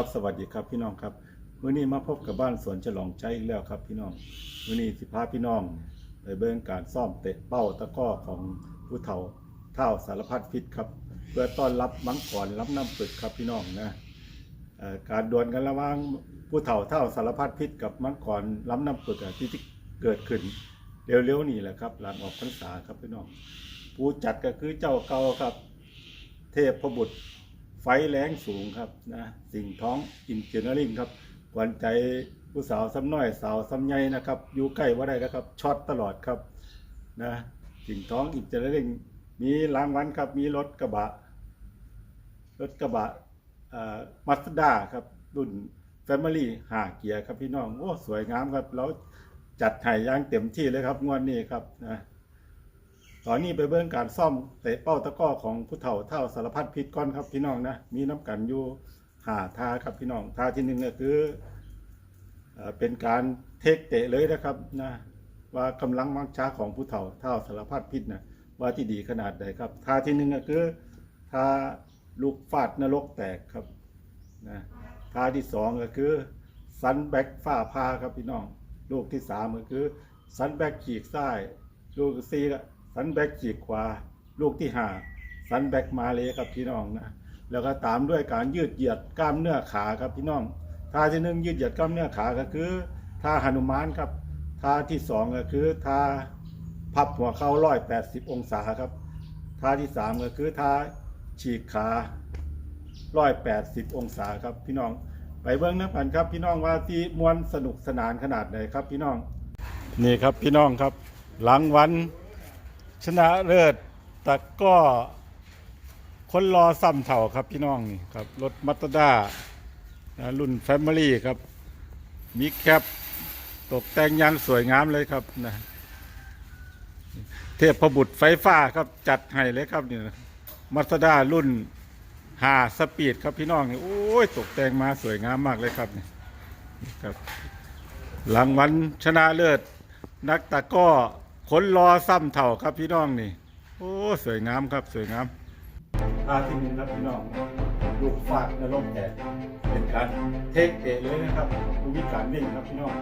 ครับสวัสดีครับพี่น้องครับมื้อนี้มาพบกับบ้านสวนฉลองใจอีกแล้วครับพี่น้องมื้อนี้สิพาพี่น้องไปเบิ่งการซ่อมเตะเป้าตะก้อของผู้เฒ่าเท่าสารพัดฟิตครับเพื่อต้อนรับมังกรรับน้ำปึกครับพี่น้องนะการดวลกันระหว่างผู้เฒ่าเท่าสารพัดพิษกับมังกรรับน้ำปึกที่ที่เกิดขึ้นเร็วๆนี่แหละครับ หลังออกพรรษาครับพี่น้องผู้จัดก็คือเจ้าเก่าครับ เทพพบุตร ไฟแรงสูงครับนะสิ่งท้องอินเจเนอริงครับขวัญใจผู้สาวซ้ำน้อยสาวซ้ำใหญ่นะครับอยู่ใกล้ว่าได้แล้วครับช็อตตลอดครับนะสิ่งท้องอินเจเนอริงมีรางวัลครับมีรถกระบะ รถกระบะมัสด้าครับรุ่น Family ห้าเกียร์ครับพี่น้องโอ้สวยงามครับแล้วจัดให้อยางเต็มที่เลยครับงวดนี้ครับนะ ตอนนี้ไปเบิ่งการซ่อมเตะเป้าตะก้อของผู้เฒ่าเท่าสารพัดพิษก้อนครับพี่น้องนะมีน้ำกันอยู่หาทาครับพี่น้องทาที่หนึ่งก็คือเอเป็นการเทคเตะเลยนะครับนะว่ากำลังมังช้าของผู้เฒ่าเท่าสารพัดพิษนะว่าที่ดีขนาดใดครับทาที่หนึ่งก็คือทาลูกฟาดนรกแตกครับนะทาที่สองก็คือซันแบ็กฝ้าพาครับพี่น้อง ลูกที่สามก็คือซันแบ็กขีกซ้ายลูกที่สี่ก็ ซันแบกขีกขวาลูกที่ห้าซันแบกมาเลยครับพี่น้องนะแล้วก็ตามด้วยการยืดเหยียดกล้ามเนื้อขาครับพี่น้องท่าที่หนึ่งยืดเหยียดกล้ามเนื้อขาก็คือท่าหนุมานครับท่าที่สองก็คือท่าพับหัวเข่าร้อยแปดสิบองศาครับท่าที่สามก็คือท่าฉีกขาร้อยแปดสิบองศาครับพี่น้อง ไปเบิ้องน้ำกันครับพี่น้องว่าที่มวนสนุกสนานขนาดไหนครับพี่น้อง นี่ครับพี่น้องครับ หลังวัน ชนะเลิศตะกร้อคนรอซ้ำเถ่าครับพี่น้องนี่ครับ รถมัตด้ารุ่นแฟมิลี่ครับ มีแคปตกแต่งยังสวยงามเลยครับนะเทพบุตรไฟฟ้าครับจัดให้เลยครับนี่มัตด้ารุ่นหาสปีดครับพี่น้องนี่โอ้ยตกแต่งมาสวยงามมากเลยครับนี่ครับหลังวันชนะเลิศนักตะก้อ ขนรอซ้ำเถ่าครับพี่น้องนี่ โอ้สวยงามครับสวยงามท่าที่หนึ่งครับพี่น้องลูกฟาดนรกแตกเป็นการเทคเตะเลยนะครับดูวิการวิ่งครับพี่น้อง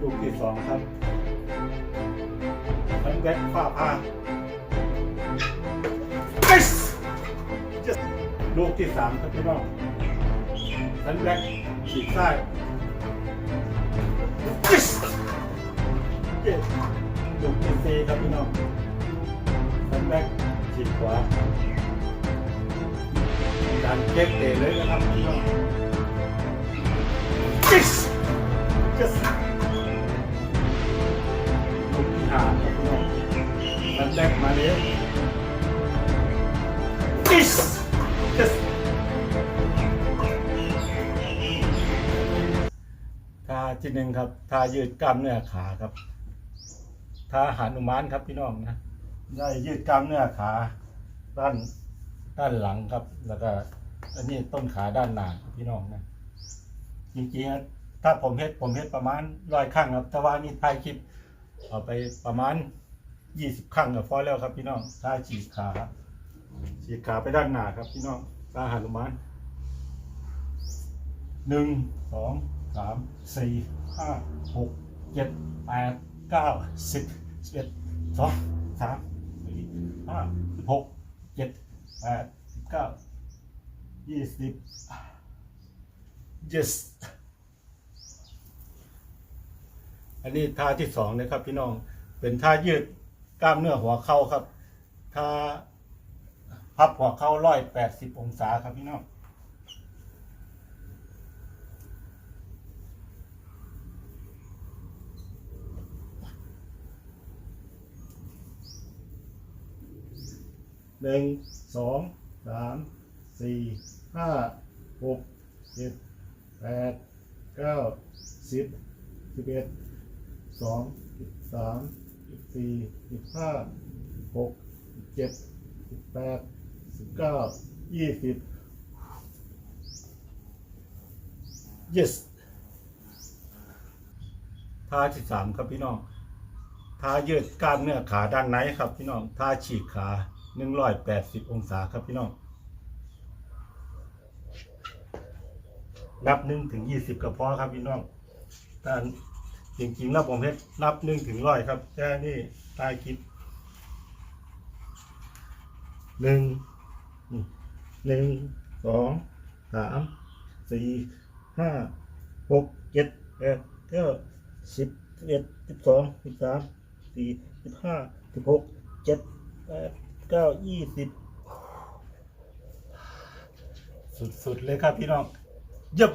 ลูกที่สองครับทันแบ็คฝ้าพาลูกที่สามครับพี่น้องทันแบ็ค ฉีกซ้าย Yes! Yes! ลูกที่สี่ครับพี่น้องทันแบ็กฉีกขวาการเก็บเตะเลยนะครับพี่น้อง Yes! Yes! ที่หนึ่งครับท่ายืดกล้ามเนื้อขาครับท่าหานุมานครับพี่น้องนะได้ยืดกล้ามเนื้อขาด้านด้านหลังครับ แล้วก็อันนี้ต้นขาด้านหน้าครับพี่น้องนะจริงๆถ้าผมเฮ็ดผมเฮ็ดประมาณร้อยครั้งครับ แต่ว่านี่ถ่ายคลิปเอาไปประมาณยี่สิบครั้งก็พอแล้วครับ พี่น้องท่าฉีกขาฉีกขาไปด้านหน้าครับ พี่น้องตาหานุมานหนึ่งสอง สามสี่ห้าหกเจ็ดแปดเก้าสิบสิบเอ็ดสองสามสี่ห้าหกเจ็ดแปดเก้ายี่สิบ yes อันนี้ท่าที่สองนะครับพี่น้องเป็นท่ายืดกล้ามเนื้อหัวเข่าครับท่าพับหัวเข้าร้อยแปดสิบองศาครับพี่น้อง หนึ่งสองสามสี่ห้าหกเจ็ดแปดเก้าสิบสิบเอ็ดสองสิบสามสิบสี่สิบห้าหกเจ็ดสิบแปดสิบเก้ายี่สิบ yes ท่าที่สามครับพี่น้องท่ายืดกล้ามเนื้อขาด้านในครับพี่น้องท่าฉีกขา 180อยแปดสิบองศาครับพี่น้องนับหนึ่งถึงยี่สิบก็พอครับพี่น้องแต่จริงๆแล้วผมเฮ็ดนับหนึ่งถึงร้อยครับแต่นี่ตายคิดหนึ่งหนึ่งสองสามสี่ห้าหกเจ็ดแปดเก้าสิบสิบเอ็ดสิบสองสิบสามสี่สิบห้าสิบหกเจ็ดแปด เก้ายี่สิบสุดๆเลยครับพี่น้อง Yep.